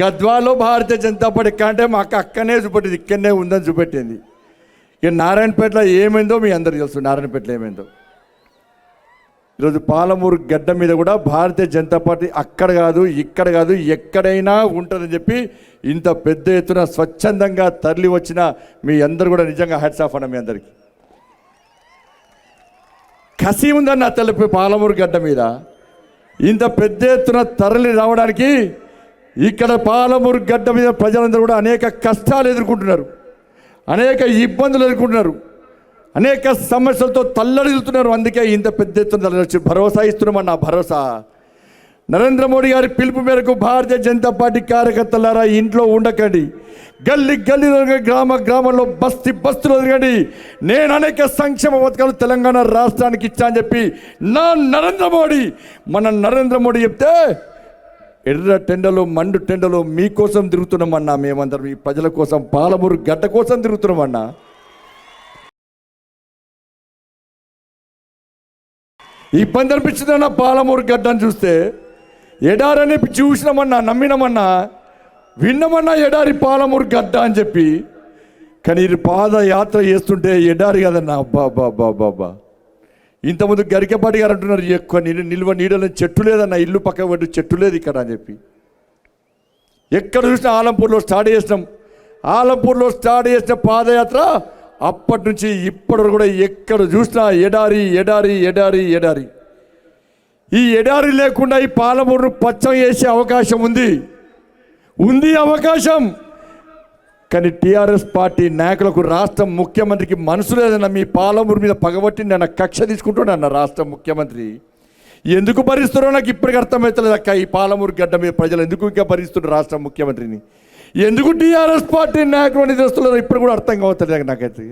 గద్వాలో Bharatiya Janata party కంటే మాకు అక్కనే చూపెట్టింది ఇక్కడనే ఉందని చూపెట్టింది. ఇక నారాయణపేటలో ఏమైందో మీ అందరు తెలుసు నారాయణపేటలో ఏమైందో. ఈరోజు పాలమూరు గడ్డ మీద కూడా భారతీయ జనతా పార్టీ అక్కడ కాదు ఇక్కడ కాదు ఎక్కడైనా ఉంటుందని చెప్పి ఇంత పెద్ద ఎత్తున స్వచ్ఛందంగా తరలి వచ్చిన మీ అందరు కూడా నిజంగా హ్యాట్స్ ఆఫ్ అన్న మీ అందరికీ. కసి ఉందన్న తెలిపి పాలమూరు గడ్డ మీద ఇంత పెద్ద ఎత్తున తరలి రావడానికి ఇక్కడ పాలమూరు గడ్డ మీద ప్రజలందరూ కూడా అనేక కష్టాలు ఎదుర్కొంటున్నారు. అనేక ఇబ్బందులు ఎదుర్కొంటున్నారు. అనేక సమస్యలతో తల్లడిల్లుతున్నారు. అందుకే ఇంత పెద్ద ఎత్తున తరలి వచ్చి భరోసా ఇస్తున్నామన్న భరోసా. నరేంద్ర మోడీ గారి పిలుపు మేరకు భారతీయ జనతా పార్టీ కార్యకర్తలారా ఇంట్లో ఉండకండి. గల్లి గల్లి గ్రామ గ్రామంలో బస్తి బస్తులు ఎదగండి నేను అనేక సంక్షేమ పథకాలు తెలంగాణ రాష్ట్రానికి ఇచ్చా అని చెప్పి నా నరేంద్ర మోడీ మన నరేంద్ర మోడీ చెప్తే ఎర్ర టెండలు మండు టెండలు మీకోసం తిరుగుతున్నామన్నా మేమందరం ఈ ప్రజల కోసం పాలమూరు గడ్డ కోసం తిరుగుతున్నామన్నా. ఇబ్బంది అనిపించిందన్న పాలమూరు గడ్డని చూస్తే ఎడారని చూసినామన్నా నమ్మినామన్నా విన్నమన్నా ఎడారి పాలమూరు గడ్డ అని చెప్పి కానీ ఇది పాదయాత్ర చేస్తుంటే ఎడారి కదన్నా అబ్బా అబ్బా అబ్బా అబ్బా అబ్బా. ఇంతకుముందు గరికపాటి గారు అంటున్నారు ఎక్కువ నిల్ నిల్వ నీడలని చెట్టు లేదన్న ఇల్లు పక్క పట్టు చెట్టు లేదు ఇక్కడ అని చెప్పి. ఎక్కడ చూసినా ఆలంపూర్లో స్టార్ట్ చేసినాం. ఆలంపూర్లో స్టార్ట్ చేసిన పాదయాత్ర అప్పటి నుంచి ఇప్పటి కూడా ఎక్కడ చూసినా ఎడారి ఎడారి ఎడారి ఎడారి. ఈ ఎడారి లేకుండా ఈ పాలమూరును పచ్చం చేసే అవకాశం ఉంది. ఉంది అవకాశం. కానీ టీఆర్ఎస్ పార్టీ నాయకులకు రాష్ట్ర ముఖ్యమంత్రికి మనసు లేదన్న మీ పాలమూరు మీద పగబట్టి నన్ను కక్ష తీసుకుంటున్నా రాష్ట్ర ముఖ్యమంత్రి. ఎందుకు భరిస్తున్నారో నాకు ఇప్పటికి అర్థమవుతలేదు అక్క ఈ పాలమూరు గడ్డ మీద ప్రజలు ఎందుకు ఇంకా భరిస్తున్నారు రాష్ట్ర ముఖ్యమంత్రిని? ఎందుకు టీఆర్ఎస్ పార్టీ నాయకులు నిధుస్తున్నారు ఇప్పుడు కూడా అర్థం కావట్లేదు నాకైతే.